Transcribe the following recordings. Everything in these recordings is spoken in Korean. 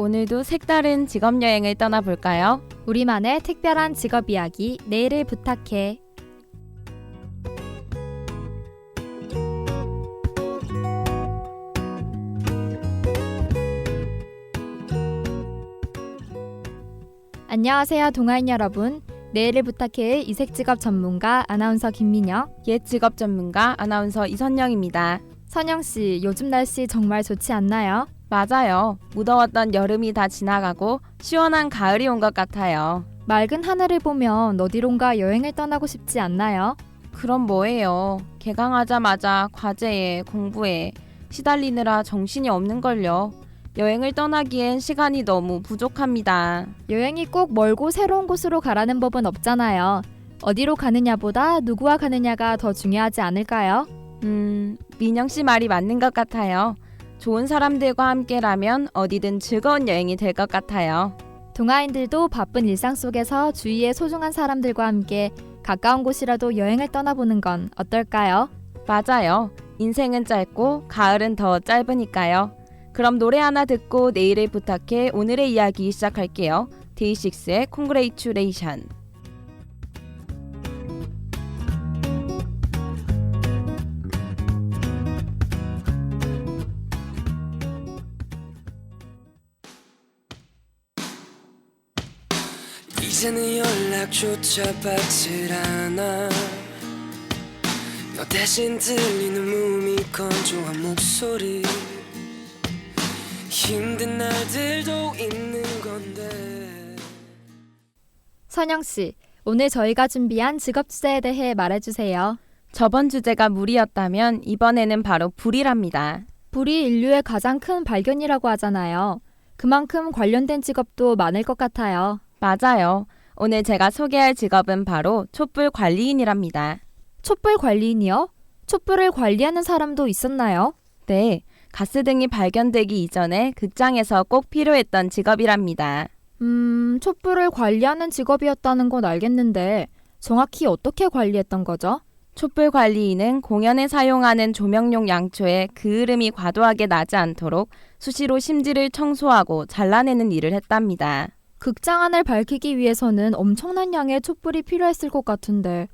오늘도 색다른 직업 여행을 떠나볼까요? 우리만의 특별한 직업 이야기 내일을 부탁해. 안녕하세요, 동아인 여러분. 내일을 부탁해 이색 직업 전문가 아나운서 김민영. 옛 직업 전문가 아나운서 이선영입니다. 선영 씨, 요즘 날씨 정말 좋지 않나요? 맞아요. 무더웠던 여름이 다 지나가고 시원한 가을이 온 것 같아요. 맑은 하늘을 보면 어디론가 여행을 떠나고 싶지 않나요? 그럼 뭐예요? 개강하자마자 과제에 공부에 시달리느라 정신이 없는걸요. 여행을 떠나기엔 시간이 너무 부족합니다. 여행이 꼭 멀고 새로운 곳으로 가라는 법은 없잖아요. 어디로 가느냐보다 누구와 가느냐가 더 중요하지 않을까요? 음, 민영 씨 말이 맞는 것 같아요. 좋은 사람들과 함께라면 어디든 즐거운 여행이 될 것 같아요. 동아인들도 바쁜 일상 속에서 주위의 소중한 사람들과 함께 가까운 곳이라도 여행을 떠나보는 건 어떨까요? 맞아요. 인생은 짧고 가을은 더 짧으니까요. 그럼 노래 하나 듣고 내일을 부탁해 오늘의 이야기 시작할게요. 데이식스의 Congratulation. 이 제는 연락조차 받질 않아 너 대신 들리는 몸이 건조한 목소리 힘든 날들도 있는 건데 선영 씨, 오늘 저희가 준비한 직업 주제에 대해 말해주세요. 저번 주제가 물이었다면 이번에는 바로 불이랍니다. 불이 인류의 가장 큰 발견이라고 하잖아요. 그만큼 관련된 직업도 많을 것 같아요. 맞아요. 오늘 제가 소개할 직업은 바로 촛불 관리인이랍니다. 촛불 관리인이요? 촛불을 관리하는 사람도 있었나요? 네, 가스등이 발견되기 이전에 극장에서 꼭 필요했던 직업이랍니다. 음, 촛불을 관리하는 직업이었다는 건 알겠는데 정확히 어떻게 관리했던 거죠? 촛불 관리인은 공연에 사용하는 조명용 양초에 그을음이 과도하게 나지 않도록 수시로 심지를 청소하고 잘라내는 일을 했답니다. 극장 안을 밝히기 위해서는 엄청난 양의 촛불이 필요했을 것 같은데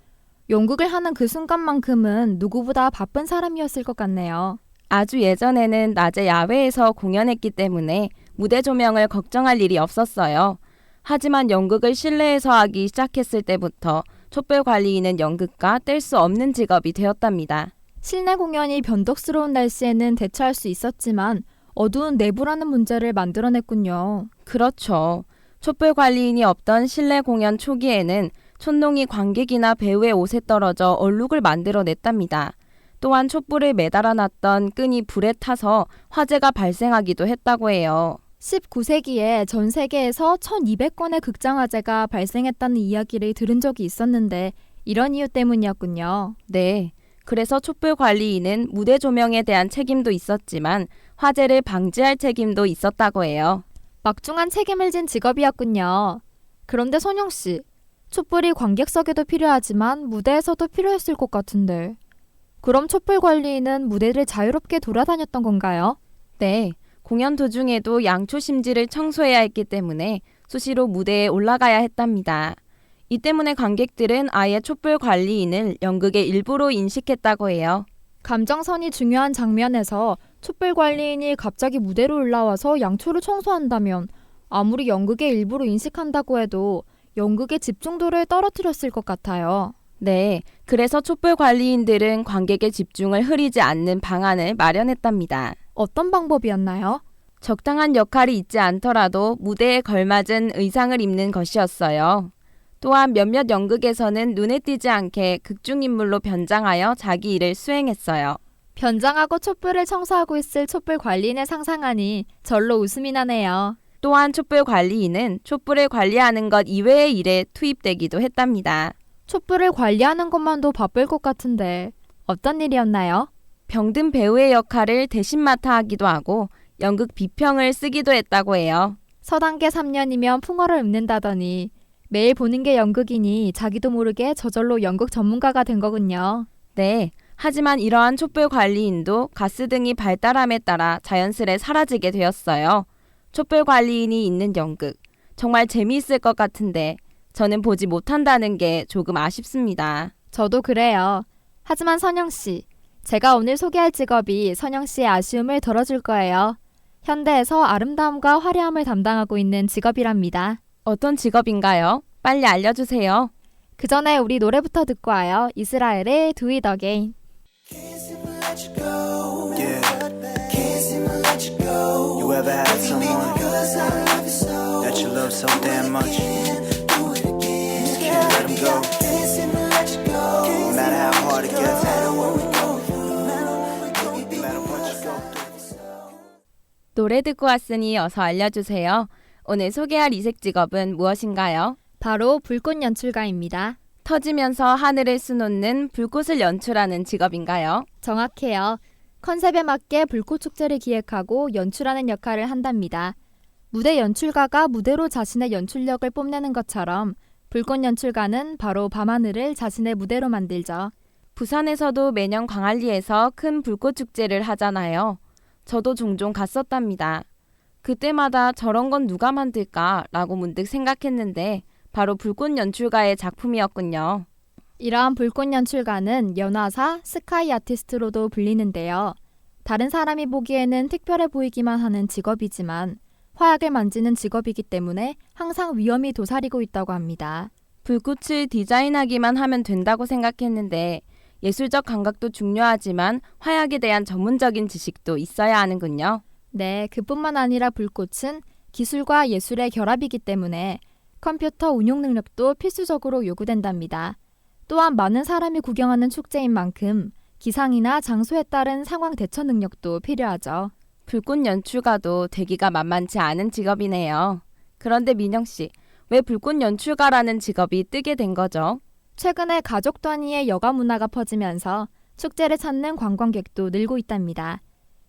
연극을 하는 그 순간만큼은 누구보다 바쁜 사람이었을 것 같네요. 아주 예전에는 낮에 야외에서 공연했기 때문에 무대 조명을 걱정할 일이 없었어요. 하지만 연극을 실내에서 하기 시작했을 때부터 촛불 관리인은 연극과 뗄 수 없는 직업이 되었답니다. 실내 공연이 변덕스러운 날씨에는 대처할 수 있었지만 어두운 내부라는 문제를 만들어냈군요. 그렇죠. 촛불 관리인이 없던 실내 공연 초기에는 촛농이 관객이나 배우의 옷에 떨어져 얼룩을 만들어냈답니다. 또한 촛불을 매달아 놨던 끈이 불에 타서 화재가 발생하기도 했다고 해요. 19세기에 전 세계에서 1200건의 극장 화재가 발생했다는 이야기를 들은 적이 있었는데 이런 이유 때문이었군요. 네. 그래서 촛불 관리인은 무대 조명에 대한 책임도 있었지만 화재를 방지할 책임도 있었다고 해요. 막중한 책임을 진 직업이었군요. 그런데 선영 씨, 촛불이 관객석에도 필요하지만 무대에서도 필요했을 것 같은데. 그럼 촛불 관리인은 무대를 자유롭게 돌아다녔던 건가요? 네. 공연 도중에도 양초 심지를 청소해야 했기 때문에 수시로 무대에 올라가야 했답니다. 이 때문에 관객들은 아예 촛불 관리인을 연극의 일부로 인식했다고 해요. 감정선이 중요한 장면에서 촛불 관리인이 갑자기 무대로 올라와서 양초를 청소한다면 아무리 연극의 일부로 인식한다고 해도 연극의 집중도를 떨어뜨렸을 것 같아요. 네. 그래서 촛불 관리인들은 관객의 집중을 흐리지 않는 방안을 마련했답니다. 어떤 방법이었나요? 적당한 역할이 있지 않더라도 무대에 걸맞은 의상을 입는 것이었어요. 또한 몇몇 연극에서는 눈에 띄지 않게 극중인물로 변장하여 자기 일을 수행했어요. 변장하고 촛불을 청소하고 있을 촛불 관리인을 상상하니 절로 웃음이 나네요. 또한 촛불 관리인은 촛불을 관리하는 것 이외의 일에 투입되기도 했답니다. 촛불을 관리하는 것만도 바쁠 것 같은데 어떤 일이었나요? 병든 배우의 역할을 대신 맡아 하기도 하고 연극 비평을 쓰기도 했다고 해요. 서단계 3년이면 풍어를 읊는다더니 매일 보는 게 연극이니 자기도 모르게 저절로 연극 전문가가 된 거군요. 네. 하지만 이러한 촛불 관리인도 가스 등이 발달함에 따라 자연스레 사라지게 되었어요. 촛불 관리인이 있는 연극. 정말 재미있을 것 같은데 저는 보지 못한다는 게 조금 아쉽습니다. 저도 그래요. 하지만 선영 씨, 제가 오늘 소개할 직업이 선영 씨의 아쉬움을 덜어줄 거예요. 현대에서 아름다움과 화려함을 담당하고 있는 직업이랍니다. 어떤 직업인가요? 빨리 알려주세요. 그 전에 우리 노래부터 듣고 와요. 이스라엘의 Do It Again. Yeah. You ever had someone that you love so damn much? Just can't let them go. No matter how hard it gets. No matter what you go through. 노래 듣고 왔으니 어서 알려주세요. 오늘 소개할 이색 직업은 무엇인가요? 바로 불꽃 연출가입니다. 터지면서 하늘을 수놓는 불꽃을 연출하는 직업인가요? 정확해요. 컨셉에 맞게 불꽃 축제를 기획하고 연출하는 역할을 한답니다. 무대 연출가가 무대로 자신의 연출력을 뽐내는 것처럼 불꽃 연출가는 바로 밤하늘을 자신의 무대로 만들죠. 부산에서도 매년 광안리에서 큰 불꽃 축제를 하잖아요. 저도 종종 갔었답니다. 그때마다 저런 건 누가 만들까라고 문득 생각했는데 바로 불꽃 연출가의 작품이었군요. 이러한 불꽃 연출가는 연화사, 스카이 아티스트로도 불리는데요. 다른 사람이 보기에는 특별해 보이기만 하는 직업이지만 화약을 만지는 직업이기 때문에 항상 위험이 도사리고 있다고 합니다. 불꽃을 디자인하기만 하면 된다고 생각했는데 예술적 감각도 중요하지만 화약에 대한 전문적인 지식도 있어야 하는군요. 네, 그뿐만 아니라 불꽃은 기술과 예술의 결합이기 때문에 컴퓨터 운용 능력도 필수적으로 요구된답니다. 또한 많은 사람이 구경하는 축제인 만큼 기상이나 장소에 따른 상황 대처 능력도 필요하죠. 불꽃 연출가도 되기가 만만치 않은 직업이네요. 그런데 민영 씨, 왜 불꽃 연출가라는 직업이 뜨게 된 거죠? 최근에 가족 단위의 여가 문화가 퍼지면서 축제를 찾는 관광객도 늘고 있답니다.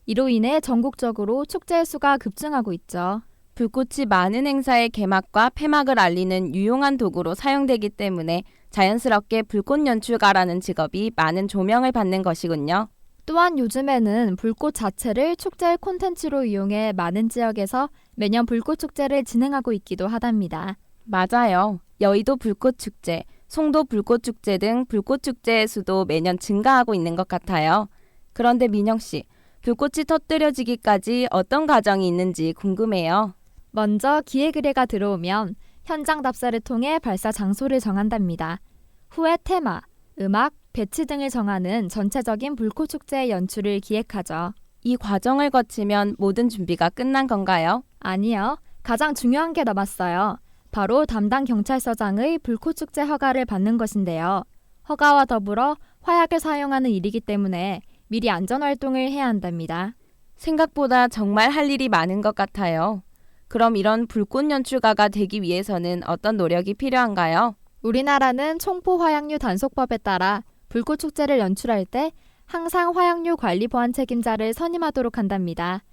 이로 인해 전국적으로 축제의 수가 급증하고 있죠. 불꽃이 많은 행사의 개막과 폐막을 알리는 유용한 도구로 사용되기 때문에 자연스럽게 불꽃 연출가라는 직업이 많은 조명을 받는 것이군요. 또한 요즘에는 불꽃 자체를 축제의 콘텐츠로 이용해 많은 지역에서 매년 불꽃 축제를 진행하고 있기도 하답니다. 맞아요. 여의도 불꽃 축제, 송도 불꽃 축제 등 불꽃 축제의 수도 매년 증가하고 있는 것 같아요. 그런데 민영 씨, 불꽃이 터뜨려지기까지 어떤 과정이 있는지 궁금해요. 먼저 기획 의뢰가 들어오면 현장 답사를 통해 발사 장소를 정한답니다. 후에 테마, 음악, 배치 등을 정하는 전체적인 불꽃 축제의 연출을 기획하죠. 이 과정을 거치면 모든 준비가 끝난 건가요? 아니요. 가장 중요한 게 남았어요. 바로 담당 경찰서장의 불꽃 축제 허가를 받는 것인데요. 허가와 더불어 화약을 사용하는 일이기 때문에 미리 안전 활동을 해야 한답니다. 생각보다 정말 할 일이 많은 것 같아요. 그럼 이런 불꽃 연출가가 되기 위해서는 어떤 노력이 필요한가요? 우리나라는 총포 화약류 단속법에 따라 불꽃 축제를 연출할 때 항상 화약류 관리 보안 책임자를 선임하도록 한답니다.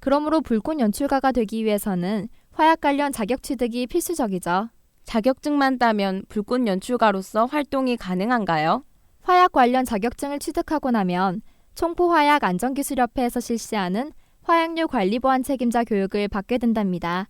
그러므로 불꽃 연출가가 되기 위해서는 화약 관련 자격 취득이 필수적이죠. 자격증만 따면 불꽃 연출가로서 활동이 가능한가요? 화약 관련 자격증을 취득하고 나면 총포화약 안전기술협회에서 실시하는 화약류 관리 보안 책임자 교육을 받게 된답니다.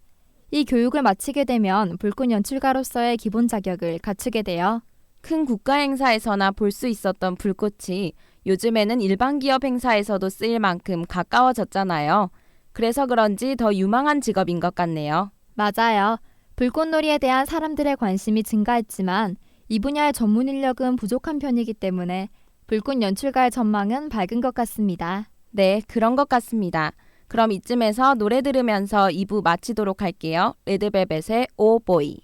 이 교육을 마치게 되면 불꽃 연출가로서의 기본 자격을 갖추게 돼요. 큰 국가 행사에서나 볼 수 있었던 불꽃이 요즘에는 일반 기업 행사에서도 쓰일 만큼 가까워졌잖아요. 그래서 그런지 더 유망한 직업인 것 같네요. 맞아요. 불꽃놀이에 대한 사람들의 관심이 증가했지만 이 분야의 전문 인력은 부족한 편이기 때문에 불꽃 연출가의 전망은 밝은 것 같습니다. 네, 그런 것 같습니다. 그럼 이쯤에서 노래 들으면서 2부 마치도록 할게요. 레드벨벳의 오 보이.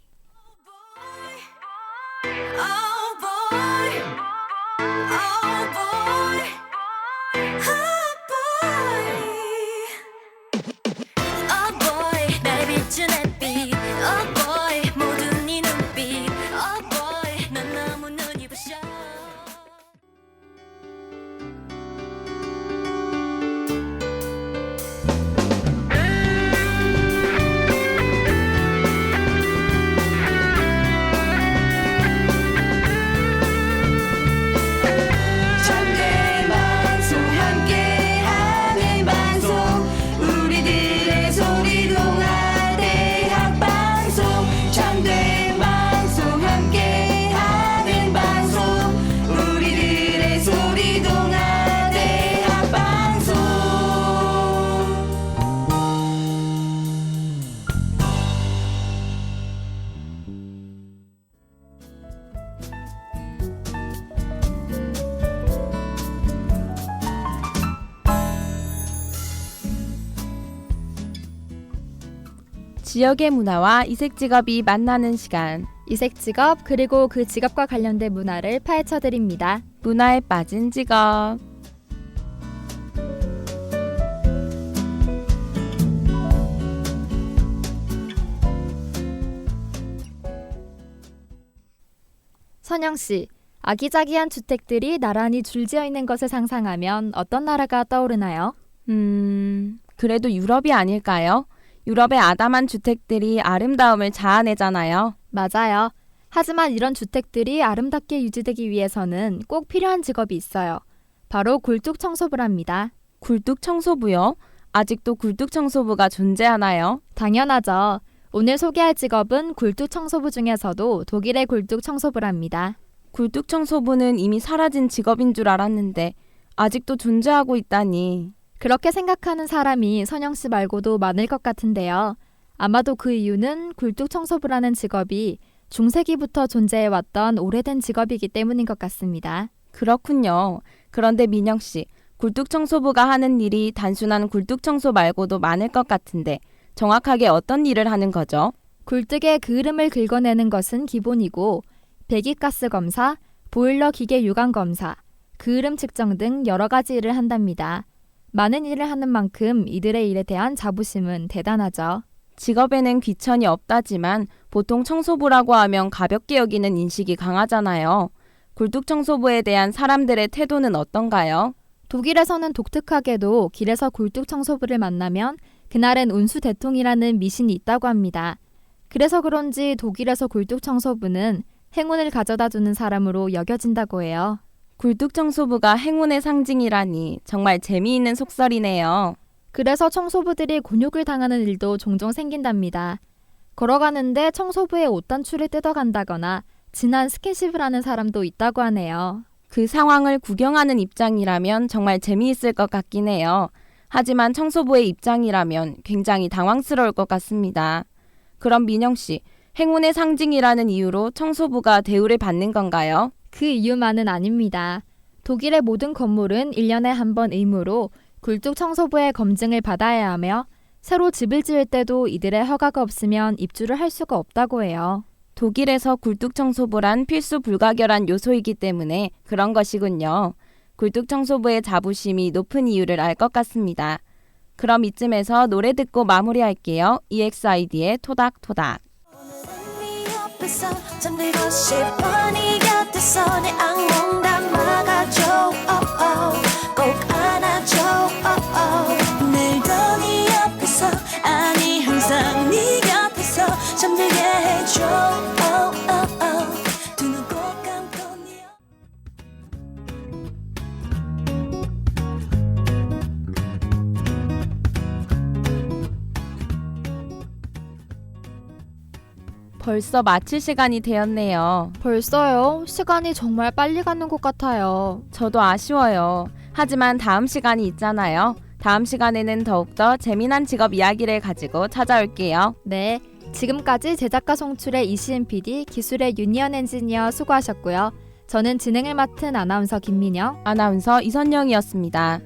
지역의 문화와 이색 직업이 만나는 시간. 이색 직업 그리고 그 직업과 관련된 문화를 파헤쳐 드립니다. 문화에 빠진 직업. 선영 씨, 아기자기한 주택들이 나란히 줄지어 있는 것을 상상하면 어떤 나라가 떠오르나요? 음, 그래도 유럽이 아닐까요? 유럽의 아담한 주택들이 아름다움을 자아내잖아요. 맞아요. 하지만 이런 주택들이 아름답게 유지되기 위해서는 꼭 필요한 직업이 있어요. 바로 굴뚝 청소부랍니다. 굴뚝 청소부요? 아직도 굴뚝 청소부가 존재하나요? 당연하죠. 오늘 소개할 직업은 굴뚝 청소부 중에서도 독일의 굴뚝 청소부랍니다. 굴뚝 청소부는 이미 사라진 직업인 줄 알았는데 아직도 존재하고 있다니. 그렇게 생각하는 사람이 선영 씨 말고도 많을 것 같은데요. 아마도 그 이유는 굴뚝 청소부라는 직업이 중세기부터 존재해왔던 오래된 직업이기 때문인 것 같습니다. 그렇군요. 그런데 민영 씨, 굴뚝 청소부가 하는 일이 단순한 굴뚝 청소 말고도 많을 것 같은데 정확하게 어떤 일을 하는 거죠? 굴뚝에 그을음을 긁어내는 것은 기본이고 배기가스 검사, 보일러 기계 유관 검사, 그을음 측정 등 여러 가지 일을 한답니다. 많은 일을 하는 만큼 이들의 일에 대한 자부심은 대단하죠. 직업에는 귀천이 없다지만 보통 청소부라고 하면 가볍게 여기는 인식이 강하잖아요. 굴뚝 청소부에 대한 사람들의 태도는 어떤가요? 독일에서는 독특하게도 길에서 굴뚝 청소부를 만나면 그날은 운수 대통이라는 미신이 있다고 합니다. 그래서 그런지 독일에서 굴뚝 청소부는 행운을 가져다 주는 사람으로 여겨진다고 해요. 굴뚝 청소부가 행운의 상징이라니 정말 재미있는 속설이네요. 그래서 청소부들이 곤욕을 당하는 일도 종종 생긴답니다. 걸어가는데 청소부의 옷단추를 뜯어간다거나 진한 스킨십을 하는 사람도 있다고 하네요. 그 상황을 구경하는 입장이라면 정말 재미있을 것 같긴 해요. 하지만 청소부의 입장이라면 굉장히 당황스러울 것 같습니다. 그럼 민영 씨, 행운의 상징이라는 이유로 청소부가 대우를 받는 건가요? 그 이유만은 아닙니다. 독일의 모든 건물은 1년에 한 번 의무로 굴뚝 청소부의 검증을 받아야 하며 새로 집을 지을 때도 이들의 허가가 없으면 입주를 할 수가 없다고 해요. 독일에서 굴뚝 청소부란 필수 불가결한 요소이기 때문에 그런 것이군요. 굴뚝 청소부의 자부심이 높은 이유를 알 것 같습니다. 그럼 이쯤에서 노래 듣고 마무리할게요. EXID의 토닥토닥. 네 옆에서 잠들고 싶어. 네 곁에서 내 악몽 벌써 마칠 시간이 되었네요. 벌써요? 시간이 정말 빨리 가는 것 같아요. 저도 아쉬워요. 하지만 다음 시간이 있잖아요. 다음 시간에는 더욱더 재미난 직업 이야기를 가지고 찾아올게요. 네. 지금까지 제작가 송출의 이시은 PD, 기술의 유니언 엔지니어 수고하셨고요. 저는 진행을 맡은 아나운서 김민영. 아나운서 이선영이었습니다.